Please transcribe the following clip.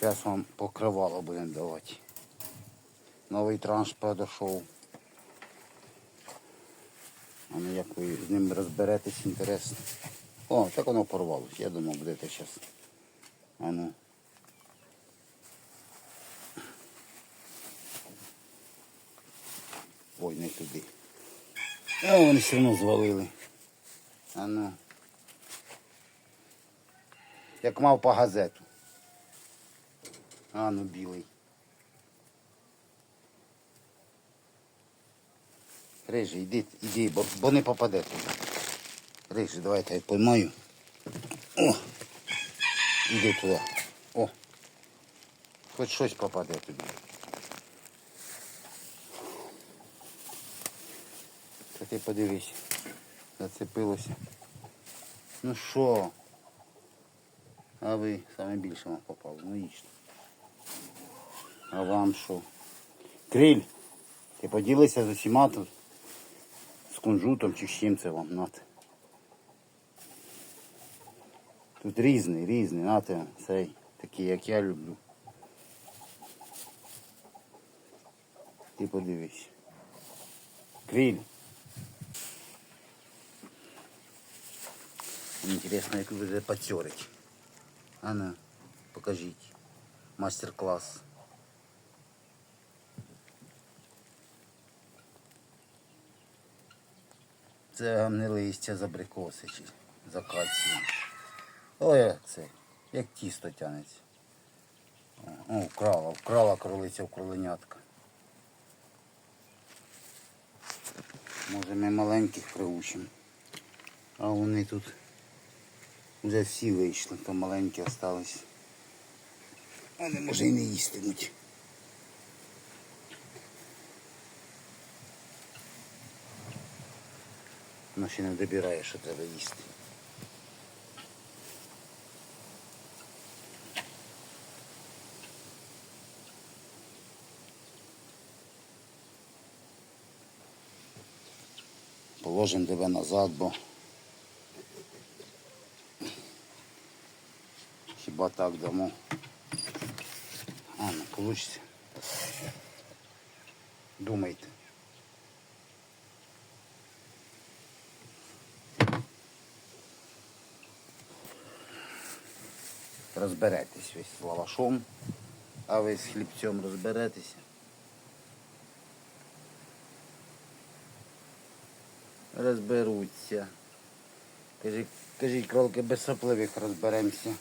Зараз вам покривало будемо давати. Новий транш подійшов. А ну як ви з ним розберетесь, інтересно. О, так воно порвалось. Я думав, будете зараз. А ну. Ой, не туди. А вони все одно звалили. А ну. Як мав по газету. А ну білий. Рижий, іди, іди, бо, бо не попаде туди. Рижий, давайте я поймаю. О! Іди туди. О! Хоч щось попаде тобі. Та ти подивись. Зацепилося. Ну що? А ви саме більше вам попало. Ну їжте. А вам що? Криль, ти поділися з усіма тут? З кунжутом чи з чим це вам нате? Тут різний, різний, нате цей, такий, як я люблю. Ти подивись. Криль. Интересно, як ви будете потерти. А ну, покажіть. Мастер-клас. Це гамне листя з абрикоси чи з акації. Ой, як це, як тісто тянеться. О, вкрала, вкрала кролиця в кроленятка. Може ми маленьких приучимо. А вони тут вже всі вийшли, то маленькі остались. Вони може і не їстимуть. Вона ще не добирає, що треба їсти. Положимо тебе назад, бо хіба так дамо. А, не получится. Думайте. Розберетесь ви з лавашом, а ви з хлібцем розберетеся. Розберуться. Кажіть, кажіть, кролки без сопливих розберемося.